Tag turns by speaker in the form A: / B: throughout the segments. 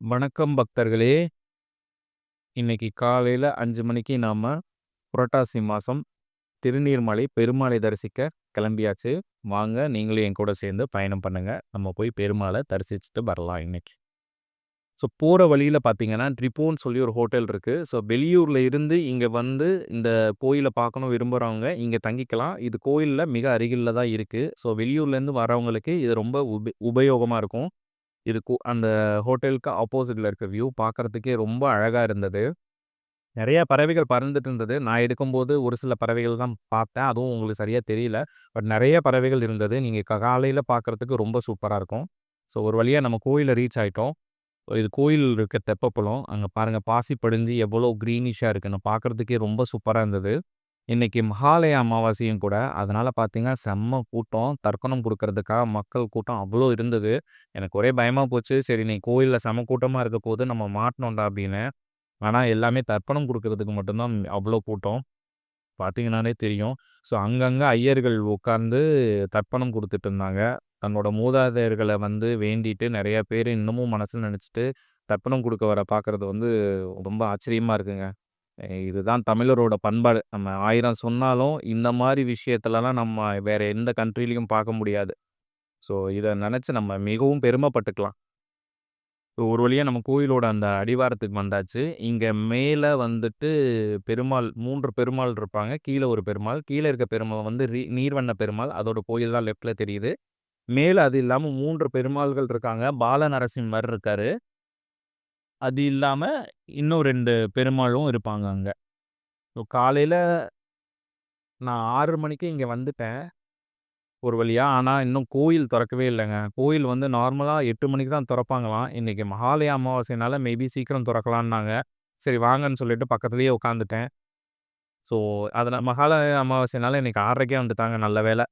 A: வணக்கம் பக்தர்களே! இன்னைக்கு காலையில் அஞ்சு மணிக்கு நாம புரட்டாசி மாசம் திருநீர்மலை பெருமாளை தரிசிக்க கிளம்பியாச்சு. வாங்க நீங்களும் என் கூட சேர்ந்து பயணம் பண்ணுங்க. நம்ம போய் பெருமாளை தரிசிச்சுட்டு வரலாம் இன்னைக்கு. ஸோ போற வழியில் பார்த்தீங்கன்னா, ட்ரிப்போன்னு சொல்லி ஒரு ஹோட்டல் இருக்கு. ஸோ வெளியூர்ல இருந்து இங்க வந்து இந்த கோயில பார்க்கணும் விரும்புறவங்க இங்க தங்கிக்கலாம். இது கோயில்ல மிக அருகில்ல தான் இருக்கு. ஸோ வெளியூர்லேருந்து வரவங்களுக்கு இது ரொம்ப உபயோகமாக இருக்கும் இருக்கும். அந்த ஹோட்டலுக்கு ஆப்போசிட்ல இருக்க வியூ பார்க்குறதுக்கே ரொம்ப அழகா இருந்தது. நிறையா பறவைகள் பறந்துட்டு இருந்தது. நான் எடுக்கும்போது ஒரு சில பறவைகள் தான் பார்த்தேன். அதுவும் உங்களுக்கு சரியாக தெரியல. பட் நிறைய பறவைகள் இருந்தது. நீங்கள் காலையில் பார்க்கறதுக்கு ரொம்ப சூப்பராக இருக்கும். ஸோ ஒரு வழியா நம்ம கோயிலில் ரீச் ஆயிட்டோம். இது கோயில் இருக்க தெப்பக்குளம். அங்கே பாருங்க பாசி படிஞ்சு எவ்வளோ க்ரீனிஷாக இருக்குன்னு பார்க்கறதுக்கே ரொம்ப சூப்பராக இருந்தது. இன்னைக்கு மகாலய அமாவாசையும் கூட. அதனால் பார்த்தீங்கன்னா, செம்ம கூட்டம். தர்ப்பணம் கொடுக்கறதுக்காக மக்கள் கூட்டம் அவ்வளோ இருந்தது. எனக்கு ஒரே பயமாக போச்சு. சரி நீ கோயிலில் செம கூட்டமாக இருக்க போது நம்ம மாட்டினோண்டா அப்படின்னு. ஆனால் எல்லாமே தர்ப்பணம் கொடுக்கறதுக்கு மட்டும்தான் அவ்வளோ கூட்டம். பார்த்தீங்கன்னாலே தெரியும். ஸோ அங்கங்கே ஐயர்கள் உட்கார்ந்து தர்ப்பணம் கொடுத்துட்டு இருந்தாங்க. தன்னோட மூதாதையர்களை வந்து வேண்டிட்டு நிறையா பேர் இன்னமும் மனசில் நினச்சிட்டு தர்ப்பணம் கொடுக்க வர பார்க்குறது வந்து ரொம்ப ஆச்சரியமாக இருக்குங்க. இதுதான் தமிழரோட பண்பாடு. நம்ம 1000 சொன்னாலும் இந்த மாரி விஷயத்துலலாம் நம்ம வேற எந்த கண்ட்ரிலயும் பார்க்க முடியாது. ஸோ இத நெனச்சு நம்ம மிகவும் பெருமைப்பட்டுக்கலாம். ஒரு வழியா நம்ம கோயிலோட அந்த அடிவாரத்துக்கு வந்தாச்சு. இங்க மேல வந்துட்டு பெருமாள் 3 பெருமாள் இருப்பாங்க. கீழ ஒரு பெருமாள். கீழ இருக்க பெருமாள் வந்து ரி நீர்வண்ண பெருமாள். அதோட கோயில் தான் லெஃப்ட்ல தெரியுது. மேல அது இல்லாம 3 பெருமாள்கள் இருக்காங்க. பால நரசிம்மர் இருக்காரு. அது இல்லாமல் இன்னும் ரெண்டு பெருமாளும் இருப்பாங்க அங்கே ஸோ காலையில் நான் ஆறு மணிக்கு இங்கே வந்துட்டேன். ஒரு வழியாக ஆனால் இன்னும் கோயில் திறக்கவே இல்லைங்க கோயில் வந்து நார்மலாக எட்டு மணிக்கு தான் திறப்பாங்களாம் இன்றைக்கி மகாலய அமாவாசைனால மேபி சீக்கிரம் திறக்கலான்னாங்க சரி வாங்கன்னு சொல்லிட்டு பக்கத்துலேயே உட்காந்துட்டேன். ஸோ அதில் மகாலய அமாவாசைனால இன்றைக்கி ஆறரைக்கே வந்துட்டாங்க நல்ல வேலை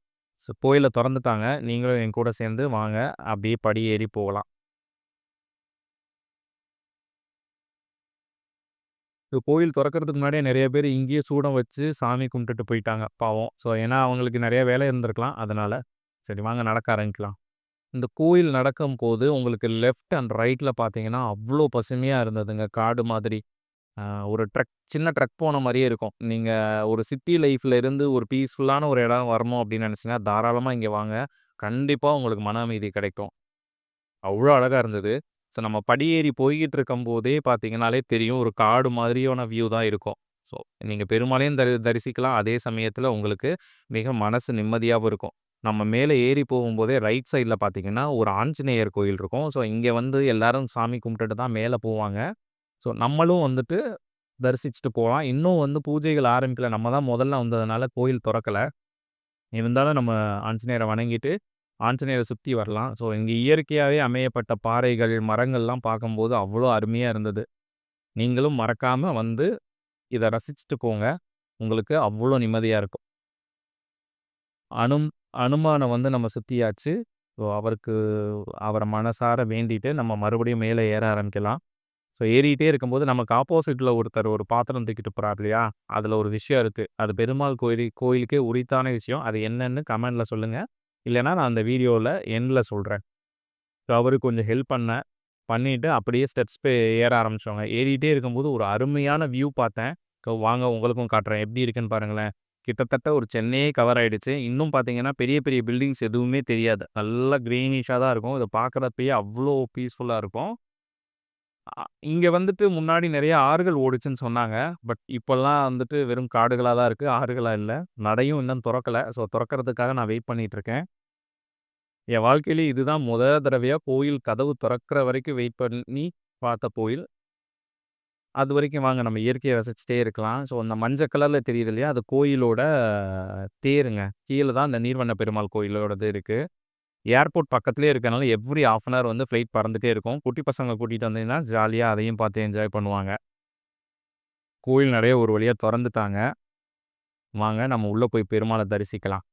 A: ஸோ கோயிலை திறந்துட்டாங்க நீங்களும் என் கூட சேர்ந்து வாங்க. அப்படியே படி ஏறி போகலாம். கோயில் திறக்கிறதுக்கு முன்னாடியே நிறைய பேர் இங்கேயே சூடம் வச்சு சாமி கும்பிட்டுட்டு போயிட்டாங்க பாவம். ஸோ ஏன்னா அவங்களுக்கு நிறைய வேலை இருந்திருக்கலாம். அதனால் சரி வாங்க நடக்க ஆரம்பிக்கலாம். இந்த கோயில் நடக்கும் போது உங்களுக்கு லெஃப்ட் அண்ட் ரைட்டில் பார்த்தீங்கன்னா, அவ்வளோ பசுமையாக இருந்ததுங்க. காடு மாதிரி. ஒரு ட்ரக் சின்ன ட்ரக் போன மாதிரியே இருக்கும். நீங்கள் ஒரு சிட்டி லைஃப்ல இருந்து ஒரு பீஸ்ஃபுல்லான ஒரு இடம் வரணும் அப்படின்னு நினச்சிங்கன்னா தாராளமாக இங்கே வாங்க. கண்டிப்பாக உங்களுக்கு மன அமைதி கிடைக்கும். அவ்வளோ அழகாக இருந்தது. ஸோ நம்ம படியேறி போய்கிட்டு இருக்கும் போதே பார்த்தீங்கன்னாலே தெரியும். ஒரு காடு மாதிரியான வியூ தான் இருக்கும். ஸோ நீங்கள் பெருமாளையும் தரி தரிசிக்கலாம். அதே சமயத்தில் உங்களுக்கு மிக மனசு நிம்மதியாகவும் இருக்கும். நம்ம மேலே ஏறி போகும்போதே ரைட் சைடில் பார்த்தீங்கன்னா, ஒரு ஆஞ்சநேயர் கோயில் இருக்கும். ஸோ இங்கே வந்து எல்லாரும் சாமி கும்பிட்டுட்டு தான் மேலே போவாங்க. ஸோ நம்மளும் வந்துட்டு தரிசிச்சுட்டு போகலாம் இன்னும் வந்து பூஜைகள் ஆரம்பிக்கல. நம்ம தான் முதல்ல வந்ததுனால கோயில் திறக்கலை இருந்தாலும் நம்ம ஆஞ்சநேயரை வணங்கிட்டு, ஆஞ்சநேயரை சுற்றி வரலாம். ஸோ இங்கே இயற்கையாகவே அமையப்பட்ட பாறைகள், மரங்கள்லாம் பார்க்கும்போது அவ்வளோ அருமையாக இருந்தது. நீங்களும் மறக்காமல் வந்து இதை ரசிச்சுட்டு போங்க. உங்களுக்கு அவ்வளோ நிம்மதியாக இருக்கும். அனும் அனுமானம் வந்து நம்ம சுற்றியாச்சு ஸோ அவருக்கு அவரை மனசார வேண்டிட்டு நம்ம மறுபடியும் மேலே ஏற ஆரம்பிக்கலாம். ஸோ ஏறிக்கிட்டே இருக்கும்போது நமக்கு ஆப்போசிட்டில் ஒருத்தர் ஒரு பாத்திரம் தூக்கிட்டு போகிறார் இல்லையா? அதில் ஒரு விஷயம் இருக்குது அது பெருமாள் கோயில் கோயிலுக்கே உரித்தான விஷயம். அது என்னன்னு கமெண்டில் சொல்லுங்கள் இல்லைனா நான் அந்த வீடியோல எண்டில் சொல்றேன். ஸோ அவருக்கு கொஞ்சம் ஹெல்ப் பண்ணேன். பண்ணிட்டு அப்படியே ஸ்டெப்ஸ் ஏற ஆரம்பித்தோங்க ஏறிட்டே இருக்கும்போது ஒரு அருமையான வியூ பார்த்தேன். வாங்க உங்களுக்கும் காட்டுறேன். எப்படி இருக்குன்னு பாருங்களேன். கிட்டத்தட்ட ஒரு சென்னையே கவர் ஆயிடுச்சு. இன்னும் பார்த்தீங்கன்னா, பெரிய பெரிய பில்டிங்ஸ் எதுவுமே தெரியாது. நல்லா கிரீனிஷா தான் இருக்கும். இத பார்க்குறப்பயே அவ்வளோ பீஸ்ஃபுல்லா இருக்கும். இங்கே வந்துட்டு முன்னாடி நிறைய ஆறுகள் ஓடுச்சுன்னு சொன்னாங்க. பட் இப்போல்லாம் வந்துட்டு வெறும் காடுகளா தான் இருக்கு. ஆறுகளா இல்ல. நடையும் இன்னும் தொறக்கல. ஸோ தொறக்கறதுக்காக நான் வெயிட் பண்ணிட்டு இருக்கேன். என் வாழ்க்கையிலே இதுதான் முத தடவையா கோயில் கதவு தொறக்கிற வரைக்கும் வெயிட் பண்ணி பார்த்த கோயில். அது வரைக்கும் வாங்க நம்ம இயற்கைய ரசிச்சுட்டே இருக்கலாம். ஸோ அந்த மஞ்ச கலர்ல தெரியுது இல்லையா? அது கோயிலோட தேருங்க. கீழ தான் இந்த நீர்வண்ண பெருமாள் கோயிலோடது இருக்கு. ஏர்போர்ட் பக்கத்துலேயே இருக்கனால எவ்ரி ஆஃப் அன் ஹவர் வந்து ஃப்ளைட் பறந்துட்டே இருக்கும். குட்டி பசங்க கூட்டிகிட்டு வந்தீங்கன்னா, ஜாலியாக அதையும் பார்த்து என்ஜாய் பண்ணுவாங்க. கோயில் நிறைய ஒரு வழியாக திறந்துட்டாங்க வாங்க நம்ம உள்ளே போய் பெருமாளை தரிசிக்கலாம்.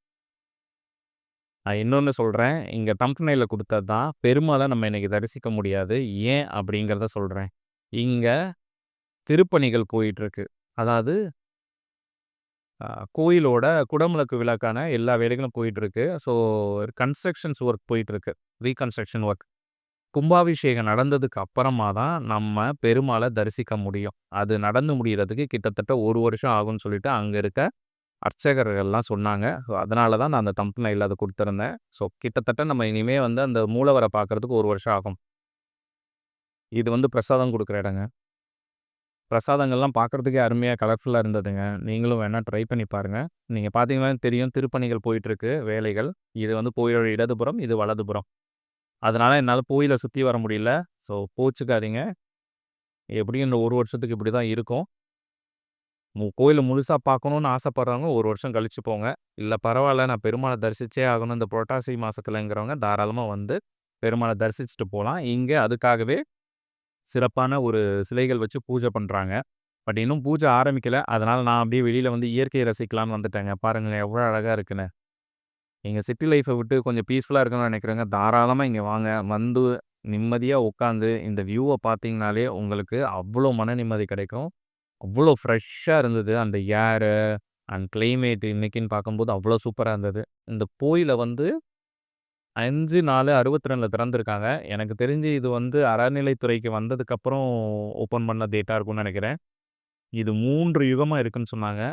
A: நான் இன்னொன்று சொல்கிறேன் இங்கே தம்பனையில் கொடுத்தது தான். பெருமாளை நம்ம இன்றைக்கி தரிசிக்க முடியாது. ஏன் அப்படிங்கிறத சொல்கிறேன் இங்கே திருப்பணிகள் போயிட்டுருக்கு. அதாவது கோயிலோட குடமுழக்கு விழாக்கான எல்லா வேலைகளும் போயிட்டுருக்கு. ஸோ கன்ஸ்ட்ரக்ஷன்ஸ் ஒர்க் போயிட்டுருக்கு. Reconstruction work. கும்பாபிஷேகம் நடந்ததுக்கு அப்புறமா தான் நம்ம பெருமாளை தரிசிக்க முடியும். அது நடந்து முடியறதுக்கு கிட்டத்தட்ட ஒரு வருஷம் ஆகும்னு சொல்லிட்டு அங்கே இருக்க அர்ச்சகர்கள்லாம் சொன்னாங்க. ஸோ அதனால தான் நான் அந்த தம்ப்நெயில்ல இல்லாத கொடுத்துருந்தேன் ஸோ கிட்டத்தட்ட நம்ம இனிமேல் வந்து அந்த மூலவரை பார்க்கறதுக்கு ஒரு வருஷம் ஆகும். இது வந்து பிரசாதம் கொடுக்குற இடங்க. பிரசாதங்கள்லாம் பார்க்கறதுக்கே அருமையாக கலர்ஃபுல்லாக இருந்ததுங்க. நீங்களும் வேணால் ட்ரை பண்ணி பாருங்கள் நீங்கள் பார்த்தீங்கன்னா தெரியும் திருப்பணிகள் போயிட்டுருக்கு வேலைகள். இது வந்து கோயிலோட இடதுபுறம், இது வலதுபுறம். அதனால் என்னால் கோயிலை சுற்றி வர முடியல. ஸோ போச்சுக்காதீங்க எப்படியும் இந்த ஒரு வருஷத்துக்கு இப்படி தான் இருக்கும். கோயிலை முழுசாக பார்க்கணுன்னு ஆசைப்பட்றவங்க ஒரு வருஷம் கழிச்சு போங்க. இல்லை பரவாயில்ல நான் பெருமாளை தரிசித்தே ஆகணும் இந்த புரட்டாசி மாதத்துலங்கிறவங்க தாராளமாக வந்து பெருமாளை தரிசிச்சுட்டு போகலாம் இங்கே அதுக்காகவே சிறப்பான ஒரு சிலைகள் வச்சு பூஜை பண்றாங்க. பட் இன்னும் பூஜை ஆரம்பிக்கல. அதனால் நான் அப்படியே வெளியில வந்து இயற்கையை ரசிக்கலாம்னு வந்துட்டேங்க. பாருங்க எவ்வளோ அழகா இருக்குன்னு. எங்கள் சிட்டி லைஃப்பை விட்டு கொஞ்சம் பீஸ்ஃபுல்லா இருக்கணும்னு நினைக்கிறேங்க தாராளமா இங்கே வாங்க. வந்து நிம்மதியாக உட்காந்து இந்த வியூவை பார்த்தீங்கனாலே உங்களுக்கு அவ்வளோ மன நிம்மதி கிடைக்கும். அவ்வளோ ஃப்ரெஷ்ஷாக இருந்தது. அந்த ஏரு அண்ட் கிளைமேட் இன்னைக்குன்னு பார்க்கும்போது அவ்வளோ சூப்பராக இருந்தது. இந்த போயில் வந்து 5/4/62ல திறந்திருக்காங்க. எனக்கு தெரிஞ்சு இது வந்து அறநிலைத்துறைக்கு வந்ததுக்கப்புறம் ஓப்பன் பண்ண டேட்டா இருக்கும்னு நினைக்கிறேன். இது 3 யுகமா இருக்குன்னு சொன்னாங்க.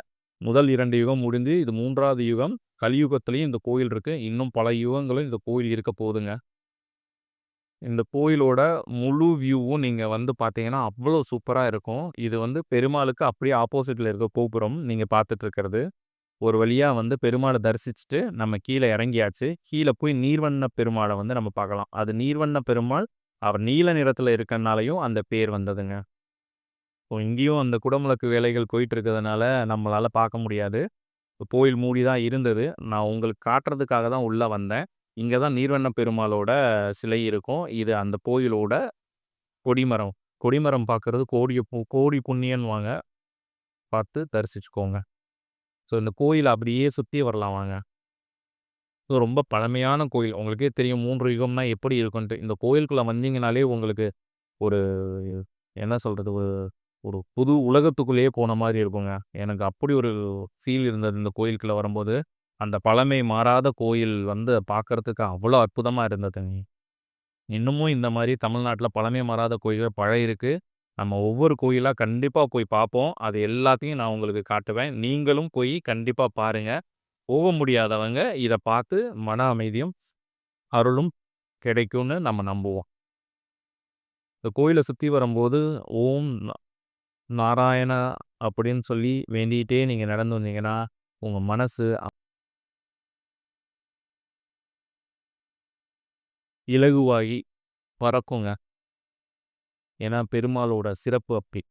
A: முதல் 2 யுகம் முடிஞ்சு இது 3வது யுகம். கலியுகத்திலயும் இந்த கோயில் இருக்கு. இன்னும் பல யுகங்களும் இந்த கோயில் இருக்க போதுங்க. இந்த கோயிலோட முழு வியூவும் நீங்க வந்து பார்த்தீங்கன்னா, அவ்வளோ சூப்பரா இருக்கும். இது வந்து பெருமாளுக்கு அப்படியே ஆப்போசிட்ல இருக்க கோபுரம் நீங்க பார்த்துட்டு இருக்கிறது. ஒரு வழியாக வந்து பெருமாளை தரிசிச்சுட்டு நம்ம கீழே இறங்கியாச்சு. கீழே போய் நீர்வண்ண பெருமாளை வந்து நம்ம பார்க்கலாம். அது நீர்வண்ண பெருமாள். அவர் நீல நிறத்தில் இருக்கனாலையும் அந்த பேர் வந்ததுங்க. ஸோ இங்கேயும் அந்த குடமுழக்கு வேலைகள் போயிட்டு இருக்கிறதுனால நம்மளால் பார்க்க முடியாது. கோயில் மூடி தான் இருந்தது. நான் உங்களுக்கு காட்டுறதுக்காக தான் உள்ளே வந்தேன். இங்கே தான் நீர்வண்ண பெருமாளோட சிலை இருக்கும். இது அந்த கோயிலோட கொடிமரம். கொடிமரம் பார்க்குறது கோடி பு கோடி புண்ணியன்னுவாங்க. பார்த்து தரிசிச்சுக்கோங்க. ஸோ இந்த கோயில் அப்படியே சுற்றி வரலாம் வாங்க. ஸோ ரொம்ப பழமையான கோயில். உங்களுக்கே தெரியும் மூன்று யுகம்னா எப்படி இருக்குன்ட்டு. இந்த கோயிலுக்குள்ளே வந்தீங்கனாலே உங்களுக்கு ஒரு என்ன சொல்றது? ஒரு ஒரு புது உலகத்துக்குள்ளேயே போன மாதிரி இருக்குங்க. எனக்கு அப்படி ஒரு ஃபீல் இருந்தது இந்த கோயிலுக்குள்ளே வரும்போது. அந்த பழமை மாறாத கோயில் வந்து பார்க்கறதுக்கு அவ்வளோ அற்புதமா இருந்ததுங்க. இன்னமும் இந்த மாதிரி தமிழ்நாட்டுல பழமை மாறாத கோயில்கள் பழைய இருக்கு. நம்ம ஒவ்வொரு கோயிலாக கண்டிப்பாக போய் பார்ப்போம். அது எல்லாத்தையும் நான் உங்களுக்கு காட்டுவேன். நீங்களும் போய் கண்டிப்பாக பாருங்க. போக முடியாதவங்க இதை பார்த்து மன அமைதியும், அருளும் கிடைக்கும்னு நம்ம நம்புவோம். இந்த கோயிலை சுற்றி வரும்போது ஓம் நாராயண நாராயணா அப்படின்னு சொல்லி வேண்டிகிட்டே நீங்கள் நடந்து வந்தீங்கன்னா, உங்கள் மனசு இலகுவாகி பறக்குங்க. ஏன்னா பெருமாளோட சிறப்பு அப்படி.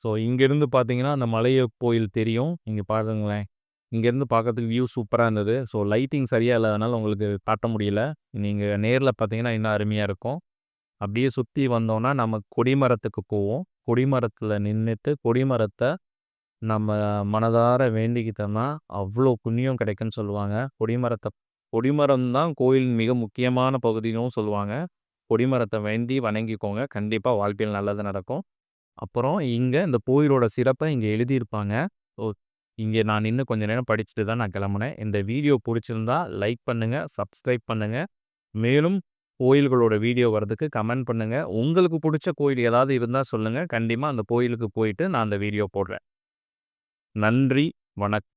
A: ஸோ இங்கேருந்து பார்த்தீங்கன்னா, அந்த மலைய கோயில் தெரியும். இங்கே பாருங்களேன். இங்கேருந்து பார்க்கறதுக்கு வியூ சூப்பராக இருந்தது. ஸோ லைட்டிங் சரியாக இல்லாதனால உங்களுக்கு காட்ட முடியல. நீங்கள் நேரில் பார்த்தீங்கன்னா இன்னும் அருமையாக இருக்கும். அப்படியே சுற்றி வந்தோன்னா நம்ம கொடிமரத்துக்கு போவோம். கொடிமரத்தில் நின்றுட்டு கொடிமரத்தை நம்ம மனதார வேண்டிக்கிட்டோம்னா, அவ்வளோ புண்ணியம் கிடைக்குன்னு சொல்லுவாங்க. கொடிமரத்தை கொடிமரம் தான் கோயிலின் மிக முக்கியமான பகுதினும் சொல்லுவாங்க. கொடிமரத்தை வேண்டி வணங்கிக்கோங்க. கண்டிப்பாக வாழ்க்கையில் நல்லது நடக்கும். அப்புறம் இங்கே இந்த கோயிலோட சிறப்பை இங்கே எழுதியிருப்பாங்க. ஓ இங்கே நான் இன்னும் கொஞ்ச நேரம் படிச்சுட்டு தான் நான் கிளம்புனேன். இந்த வீடியோ பிடிச்சிருந்தா லைக் பண்ணுங்கள் சப்ஸ்கிரைப் பண்ணுங்கள் மேலும் கோயில்களோட வீடியோ வரதுக்கு கமெண்ட் பண்ணுங்கள் உங்களுக்கு பிடிச்ச கோயில் ஏதாவது இருந்தால் சொல்லுங்கள் கண்டிப்பாக அந்த கோயிலுக்கு போயிட்டு நான் அந்த வீடியோ போடுறேன். நன்றி, வணக்கம்